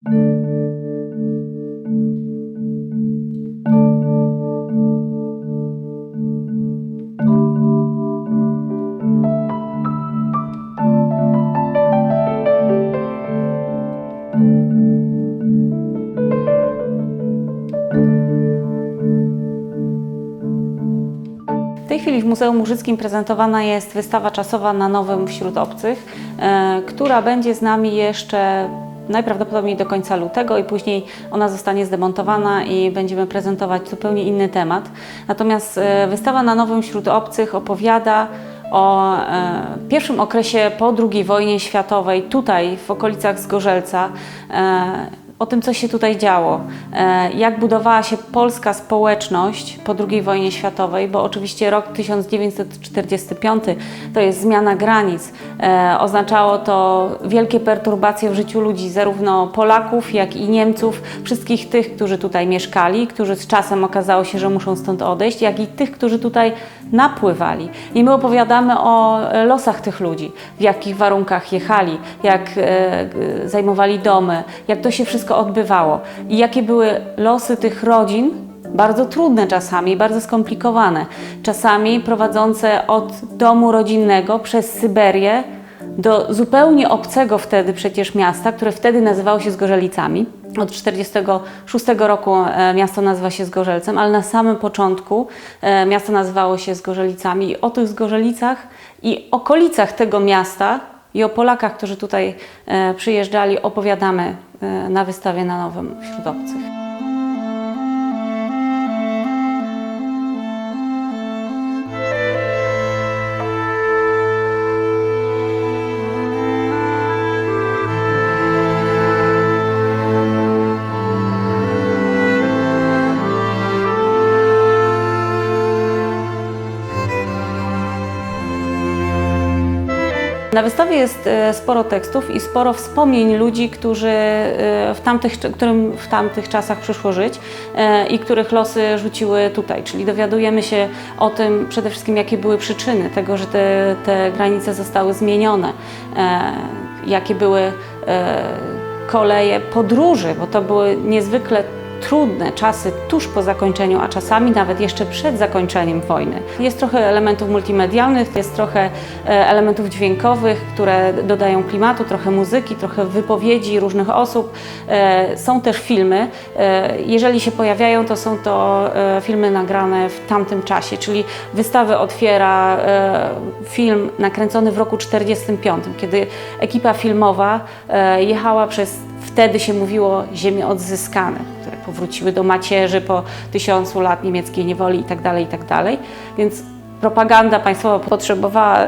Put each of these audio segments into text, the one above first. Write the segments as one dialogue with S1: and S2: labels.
S1: W tej chwili w Muzeum Łużyckim prezentowana jest wystawa czasowa na Nowym wśród obcych, e, która będzie z nami jeszcze najprawdopodobniej do końca lutego i później ona zostanie zdemontowana i będziemy prezentować zupełnie inny temat. Natomiast e, wystawa na Nowym wśród obcych opowiada o e, pierwszym okresie po II wojnie światowej, tutaj w okolicach Zgorzelca, e, o tym, co się tutaj działo, e, jak budowała się polska społeczność po II wojnie światowej, bo oczywiście rok 1945 to jest zmiana granic. E, Oznaczało to wielkie perturbacje w życiu ludzi, zarówno Polaków, jak i Niemców, wszystkich tych, którzy tutaj mieszkali, którzy z czasem okazało się, że muszą stąd odejść, jak i tych, którzy tutaj napływali. I my opowiadamy o losach tych ludzi, w jakich warunkach jechali, jak e, zajmowali domy, jak to się wszystko odbywało i jakie były losy tych rodzin, bardzo trudne czasami, bardzo skomplikowane, czasami prowadzące od domu rodzinnego przez Syberię do zupełnie obcego wtedy przecież miasta, które wtedy nazywało się Zgorzelicami. Od 1946 roku e, miasto nazywa się Zgorzelcem, ale na samym początku e, miasto nazywało się Zgorzelicami. I o tych Zgorzelicach i okolicach tego miasta i o Polakach, którzy tutaj e, przyjeżdżali, opowiadamy e, na wystawie na Nowym wśród Na wystawie jest e, sporo tekstów i sporo wspomnień ludzi, którzy e, w tamtych, którym w tamtych czasach przyszło żyć e, i których losy rzuciły tutaj. Czyli dowiadujemy się o tym przede wszystkim, jakie były przyczyny tego, że te, te granice zostały zmienione, jakie były koleje podróży, bo to były niezwykle trudne czasy tuż po zakończeniu, a czasami nawet jeszcze przed zakończeniem wojny. Jest trochę elementów multimedialnych, jest trochę e, elementów dźwiękowych, które dodają klimatu, trochę muzyki, trochę wypowiedzi różnych osób. E, Są też filmy. E, Jeżeli się pojawiają, to są to filmy nagrane w tamtym czasie, czyli wystawę otwiera film nakręcony w roku 1945, kiedy ekipa filmowa jechała przez wtedy się mówiło ziemie odzyskane, powróciły do macierzy po tysiącu lat niemieckiej niewoli itd., itd. Więc propaganda państwowa potrzebowała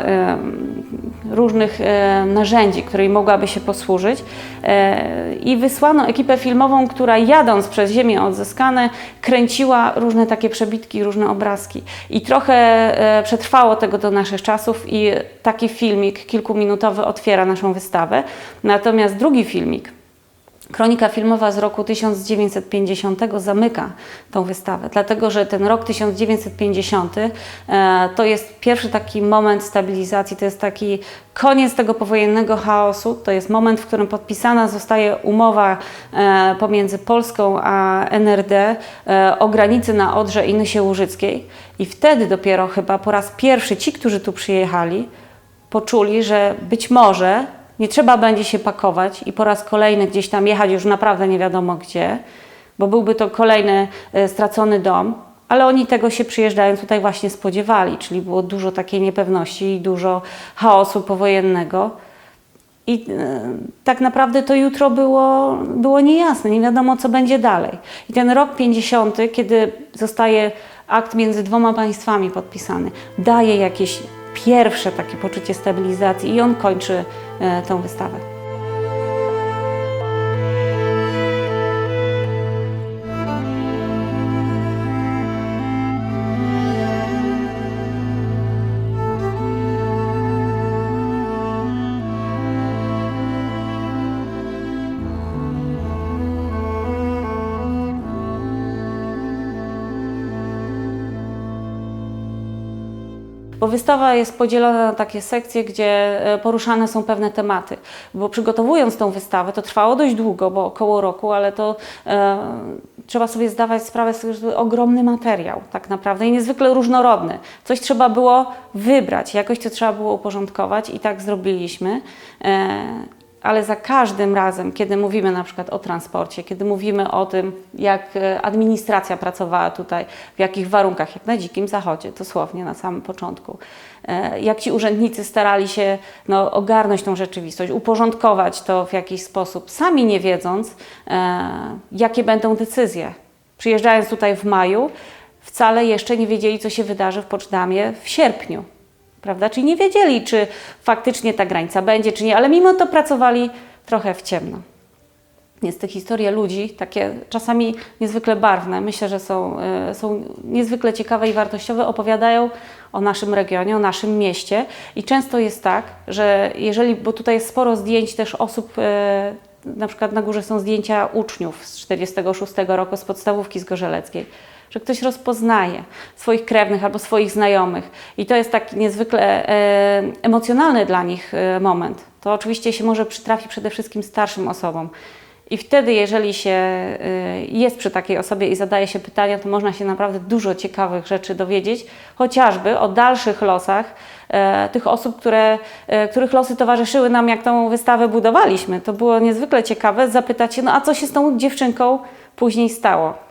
S1: różnych narzędzi, której mogłaby się posłużyć e, i wysłano ekipę filmową, która jadąc przez ziemię odzyskane kręciła różne takie przebitki, różne obrazki i trochę e, przetrwało tego do naszych czasów i taki filmik kilkuminutowy otwiera naszą wystawę. Natomiast drugi filmik Kronika filmowa z roku 1950 zamyka tą wystawę, dlatego że ten rok 1950 e, to jest pierwszy taki moment stabilizacji, to jest taki koniec tego powojennego chaosu, to jest moment, w którym podpisana zostaje umowa e, pomiędzy Polską a NRD e, o granicy na Odrze i Nysie Łużyckiej. I wtedy dopiero chyba po raz pierwszy ci, którzy tu przyjechali, poczuli, że być może nie trzeba będzie się pakować i po raz kolejny gdzieś tam jechać już naprawdę nie wiadomo gdzie, bo byłby to kolejny e, stracony dom, ale oni tego się przyjeżdżając tutaj właśnie spodziewali, czyli było dużo takiej niepewności i dużo chaosu powojennego. I e, tak naprawdę to jutro było, było niejasne, nie wiadomo co będzie dalej. I ten rok 50, kiedy zostaje akt między dwoma państwami podpisany, daje jakieś pierwsze takie poczucie stabilizacji i on kończy e, tą wystawę. Bo wystawa jest podzielona na takie sekcje, gdzie e, poruszane są pewne tematy. Bo przygotowując tą wystawę, to trwało dość długo, bo około roku, ale to e, trzeba sobie zdawać sprawę że to ogromny materiał tak naprawdę i niezwykle różnorodny. Coś trzeba było wybrać, jakoś to trzeba było uporządkować i tak zrobiliśmy. E, ale za każdym razem, kiedy mówimy na przykład o transporcie, kiedy mówimy o tym, jak e, administracja pracowała tutaj, w jakich warunkach, jak na Dzikim Zachodzie, dosłownie na samym początku, e, jak ci urzędnicy starali się no, ogarnąć tą rzeczywistość, uporządkować to w jakiś sposób, sami nie wiedząc, e, jakie będą decyzje. Przyjeżdżając tutaj w maju, wcale jeszcze nie wiedzieli, co się wydarzy w Poczdamie w sierpniu prawda? Czyli nie wiedzieli, czy faktycznie ta granica będzie, czy nie, ale mimo to pracowali trochę w ciemno. Więc te historie ludzi, takie czasami niezwykle barwne, myślę, że są, e, są niezwykle ciekawe i wartościowe, opowiadają o naszym regionie, o naszym mieście. I często jest tak, że jeżeli, bo tutaj jest sporo zdjęć też osób, e, na przykład na górze są zdjęcia uczniów z 46 roku z podstawówki z Gorzeleckiej, że ktoś rozpoznaje swoich krewnych albo swoich znajomych i to jest taki niezwykle e, emocjonalny dla nich e, moment. To oczywiście się może przytrafi przede wszystkim starszym osobom. I wtedy, jeżeli się y, jest przy takiej osobie i zadaje się pytania, to można się naprawdę dużo ciekawych rzeczy dowiedzieć, chociażby o dalszych losach e, tych osób, które, e, których losy towarzyszyły nam, jak tą wystawę budowaliśmy. To było niezwykle ciekawe zapytać się, no a co się z tą dziewczynką później stało?